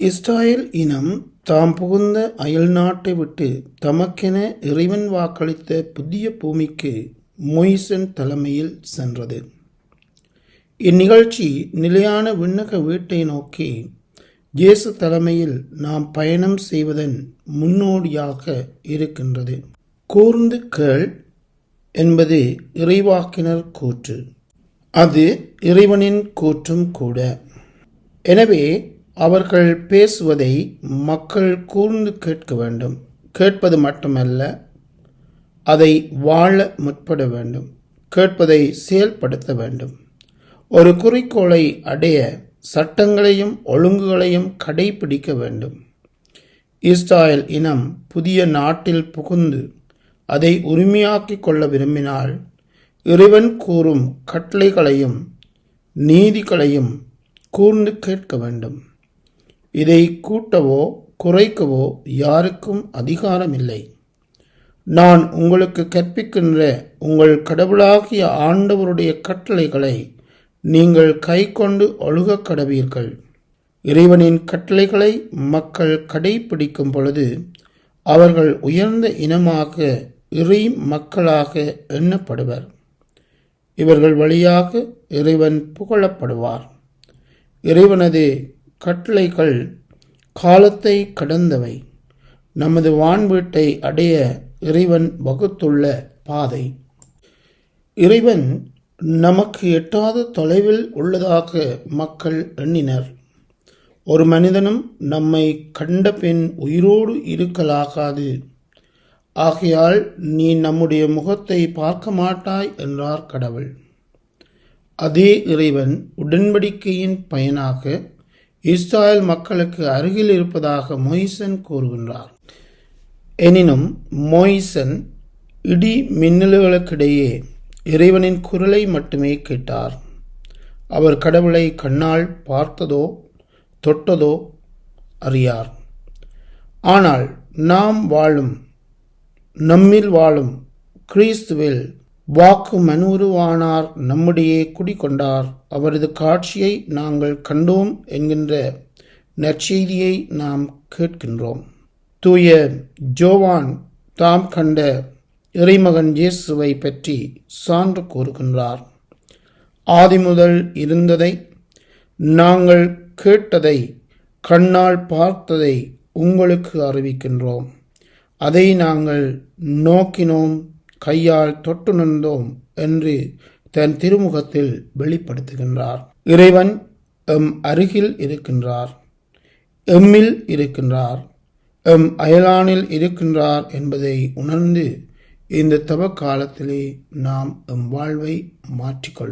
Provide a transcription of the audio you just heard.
இஸ்ராயேல் இனம் தாம் புகுந்த அயல் நாட்டை விட்டு தமக்கென இறைவன் வாக்களித்த புதிய பூமிக்கு மொய்சன் தலைமையில் சென்றது. இந்நிகழ்ச்சி நிலையான விண்ணக வீட்டை நோக்கி இயேசு தலைமையில் நாம் பயணம் செய்வதன் முன்னோடியாக இருக்கின்றது. கூர்ந்து கேள் என்பது இறைவாக்கினர் கூற்று. அது இறைவனின் கூற்றும் கூட. எனவே அவர்கள் பேசுவதை மக்கள் கூர்ந்து கேட்க வேண்டும். கேட்பது மட்டுமல்ல அதை வாழ முற்பட வேண்டும். கேட்பதை செயல்படுத்த வேண்டும். ஒரு குறிக்கோளை அடைய சட்டங்களையும் ஒழுங்குகளையும் கடைபிடிக்க வேண்டும். இஸ்ராயல் இனம் புதிய நாட்டில் புகுந்து அதை உரிமையாக்கிக் கொள்ள விரும்பினால் இறைவன் கூறும் கட்டளைகளையும் நீதிகளையும் கூர்ந்து கேட்க வேண்டும். இதை கூட்டவோ குறைக்கவோ யாருக்கும் அதிகாரமில்லை. நான் உங்களுக்கு கற்பிக்கின்ற உங்கள் கடவுளாகிய ஆண்டவருடைய கட்டளைகளை நீங்கள் கைக்கொண்டு ஒழுகக் கடவீர்கள். இறைவனின் கட்டளைகளை மக்கள் கடைபிடிக்கும் பொழுது அவர்கள் உயர்ந்த இனமாக இறை மக்களாக எண்ணப்படுவர். இவர்கள் வழியாக இறைவன் புகழப்படுவார். இறைவனது கட்டளைகள் காலத்தை கடந்தவை. நமது வான்வீட்டை அடைய இறைவன் வகுத்துள்ள பாதை. இறைவன் நமக்கு எட்டாத தொலைவில் உள்ளதாக மக்கள் எண்ணினர். ஒரு மனிதனும் நம்மை கண்ட பின் உயிரோடு இருக்கலாகாது. ஆகையால் நீ நம்முடைய முகத்தை பார்க்க மாட்டாய் என்றார் கடவுள். அதே இறைவன் உடன்படிக்கையின் பயனாக இஸ்ராயல் மக்களுக்கு அருகில் இருப்பதாக மொய்சன் கூறுகின்றார். எனினும் மொய்சன் இடி மின்னல்களுக்கிடையே இறைவனின் குரலை மட்டுமே கேட்டார். அவர் கடவுளை கண்ணால் பார்த்ததோ தொட்டதோ அறியார். ஆனால் நாம் வாழும் நம்மில் வாழும் கிறிஸ்துவில் வாக்கு மனுருவானார் நம்முடைய குடிகொண்டார். அவரது காட்சியை நாங்கள் கண்டோம் என்கின்ற நற்செய்தியை நாம் கேட்கின்றோம். தூய ஜோவான் தாம் கண்ட இறைமகன் இயேசுவை பற்றி சான்று கூறுகின்றார். ஆதி முதல் இருந்ததை நாங்கள் கேட்டதை கண்ணால் பார்த்ததை உங்களுக்கு அறிவிக்கின்றோம். அதை நாங்கள் நோக்கினோம். கையால் தொட்டு நின்றோம் என்று தன் திருமுகத்தில் வெளிப்படுத்துகின்றார். இறைவன் எம் அருகில் இருக்கின்றார் எம்மில் இருக்கின்றார் எம் அயலானில் இருக்கின்றார் என்பதை உணர்ந்து இந்த தவ காலத்திலே நாம் எம் வாழ்வை மாற்றிக்கொள்வோம்.